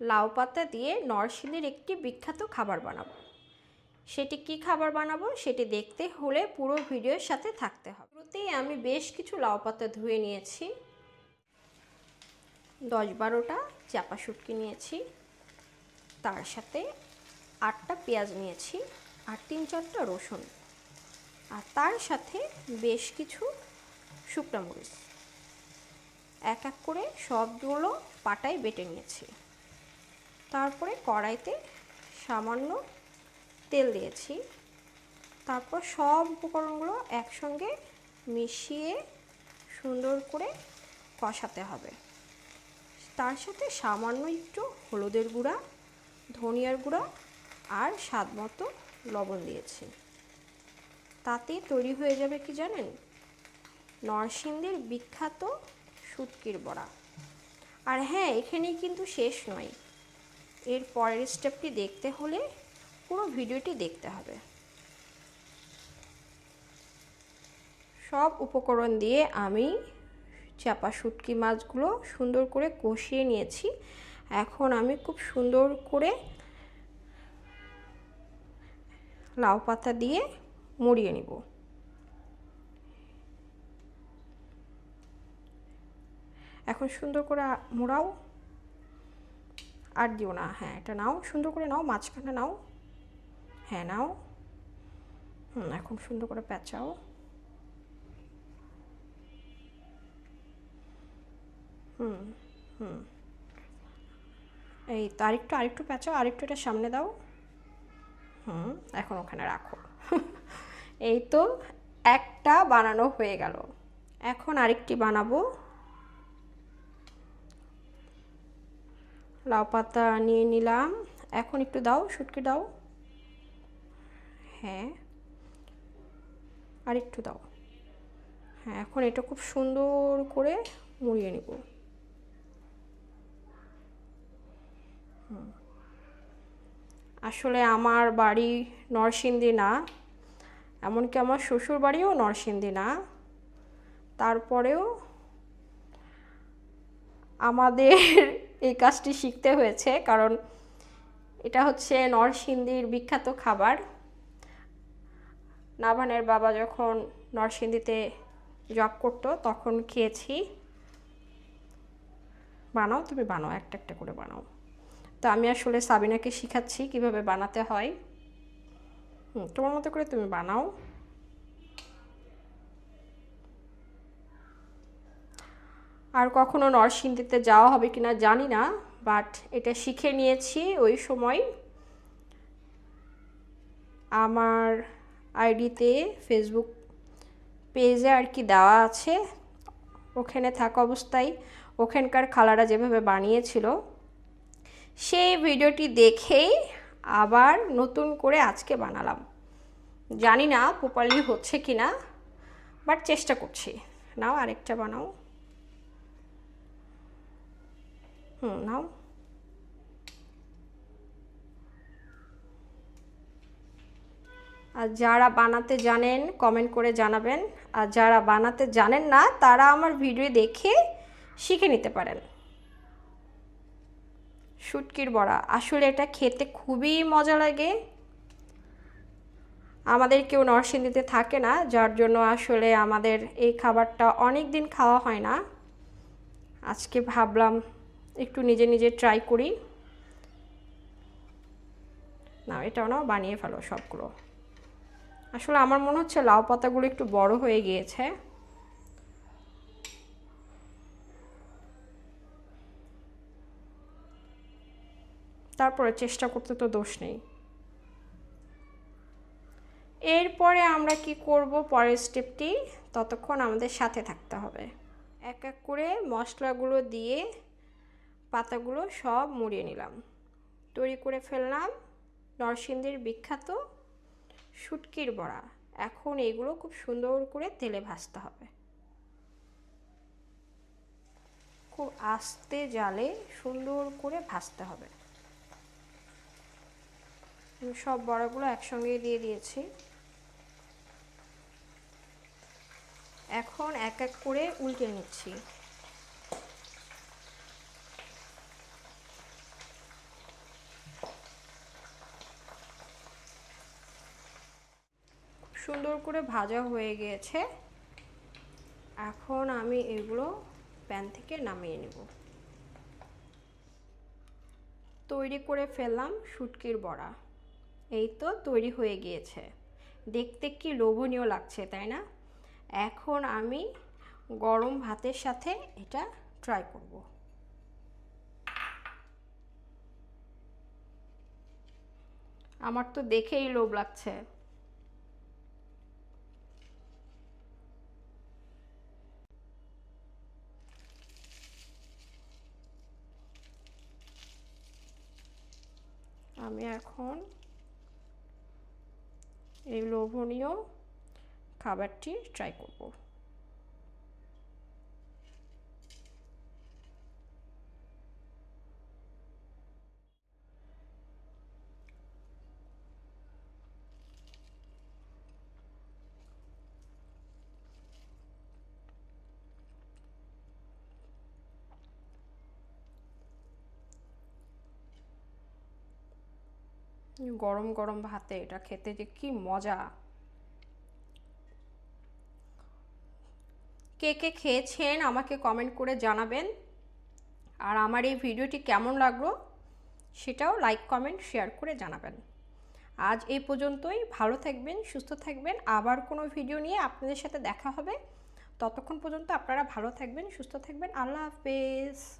লাউ পাতা দিয়ে নরসিংদীর একটি বিখ্যাত খাবার বানাবো। সেটি কি খাবার বানাবো সেটি দেখতে হলে পুরো ভিডিওর সাথে থাকতে হবে। শুরুতেই আমি বেশ কিছু লাউ পাতা ধুয়ে নিয়েছি। দশ বারোটা চাপা শুটকি নিয়েছি। তার সাথে আটটা পেঁয়াজ নিয়েছি আর তিন চারটা রসুন। আর তার সাথে বেশ কিছু শুকনো মরিচ। এক এক করে সবগুলো পাটায় বেটে নিয়েছি। তারপরে কড়াইতে সামান্য তেল দিয়েছি। তারপর সব উপকরণগুলো একসঙ্গে মিশিয়ে সুন্দর করে কষাতে হবে। তার সাথে সামান্য একটু হলুদের গুঁড়া, ধনিয়ার গুঁড়া আর স্বাদ মতো লবণ দিয়েছি। তাতে তৈরি হয়ে যাবে কি জানেন? নরসিংদীর বিখ্যাত শুটকির বড়া। আর হ্যাঁ এখানেই কিন্তু শেষ নয়। এর পরের স্টেপটি দেখতে হলে পুরো ভিডিওটি দেখতে হবে। সব উপকরণ দিয়ে আমি চাপা শুটকি মাছগুলো সুন্দর করে কষিয়ে নিয়েছি। এখন আমি খুব সুন্দর করে লাউ পাতা দিয়ে মুড়িয়ে নিব। এখন সুন্দর করে মোড়াও। আর দিও না হ্যাঁ এটা নাও, সুন্দর করে নাও মাঝখানে নাও হ্যাঁ নাও, হুম এখন সুন্দর করে পেঁচাও। হুম হুম, এই তো আরেকটু আরেকটু পেঁচাও, আরেকটু এটা সামনে দাও। হুম, এখন ওখানে রাখো। এই তো একটা বানানো হয়ে গেল। এখন আরেকটি বানাবো। লাউ পাতা নিয়ে নিলাম। এখন একটু দাও, শুটকি দাও। হ্যাঁ। আর একটু দাও। হ্যাঁ এখন এটা খুব সুন্দর করে মুড়িয়ে নিব। আসলে আমার বাড়ি নরসিংদী না, এমনকি আমার শ্বশুর বাড়িও নরসিংদী না। তারপরেও আমাদের এই কাজটি শিখতে হয়েছে, কারণ এটা হচ্ছে নরসিংদীর বিখ্যাত খাবার। নাভানের বাবা যখন নরসিংদীতে জব করতো, তখন খেয়েছি। বানাও, তুমি বানাও, একটা একটা করে বানাও। তো আমি আসলে সাবিনাকে শিখাচ্ছি কীভাবে বানাতে হয়। হুম, তোমার মতো করে তুমি বানাও। আর কখনো নরসিংদীতে যাওয়া হবে কিনা জানি না বাট এটা শিখে নিয়েছি ওই সময়। আমার আইডিতে ফেসবুক পেজে আর কি দেওয়া আছে। ওখানে থাকা অবস্থায় ওখানকার খালারা যেভাবে বানিয়েছিল, সেই ভিডিওটি দেখেই আবার নতুন করে আজকে বানালাম। জানি না প্রপারলি হচ্ছে কি না বাট চেষ্টা করছি। নাও আরেকটা বানাও। হুম নাও আর যারা বানাতে জানেন কমেন্ট করে জানাবেন। আর যারা বানাতে জানেন না, তারা আমার ভিডিও দেখে শিখে নিতে পারেন। শুটকির বড়া। আসলে এটা খেতে খুবই মজা লাগে। আমাদের কেউ নরসিংদীতে থাকে না, যার জন্য আসলে আমাদের এই খাবারটা অনেক দিন খাওয়া হয় না। আজকে ভাবলাম একটু নিজে নিজে ট্রাই করি। না এটাও না বানিয়ে ফেলো সবগুলো। আসলে আমার মনে হচ্ছে লাউ পাতাগুলো একটু বড় হয়ে গিয়েছে। তারপরে চেষ্টা করতে তো দোষ নেই। এরপরে আমরা কি করব? পরের স্টেপটি ততক্ষণ আমাদের সাথে থাকতে হবে। এক এক করে মশলাগুলো দিয়ে পাতাগুলো সব মুড়িয়ে নিলাম। তৈরি করে ফেললাম নরসিংদীর বিখ্যাত শুটকির বড়া। এখন এগুলো খুব সুন্দর করে তেলে ভাজতে হবে। খুব আস্তে জালে সুন্দর করে ভাজতে হবে। সব বড়াগুলো একসঙ্গে দিয়ে দিয়েছি। এখন এক এক করে উল্টে নিচ্ছি। সুন্দর করে ভাজা হয়ে গিয়েছে এখন আমি এগুলো প্যান থেকে নামিয়ে নেব। তৈরি করে ফেললাম শুটকির বড়া। এই তো তৈরি হয়ে গিয়েছে। দেখতে কি লোভনীয় লাগছে, তাই না? এখন আমি গরম ভাতের সাথে এটা ট্রাই করব। আমার তো দেখেই লোভ লাগছে। আমি এখন এই লোভনীয় খাবারটি ট্রাই করব। গরম গরম ভাতে, এটা খেতে যে কি মজা। কে কে খেয়েছেন আমাকে কমেন্ট করে জানাবেন। আর আমার এই ভিডিওটি কেমন লাগল সেটাও লাইক কমেন্ট শেয়ার করে জানাবেন। আজ এই পর্যন্তই, ভালো থাকবেন, সুস্থ থাকবেন। আবার কোনো ভিডিও নিয়ে আপনাদের সাথে দেখা হবে। ততক্ষণ পর্যন্ত আপনারা ভালো থাকবেন, সুস্থ থাকবেন। আল্লাহ হাফেজ।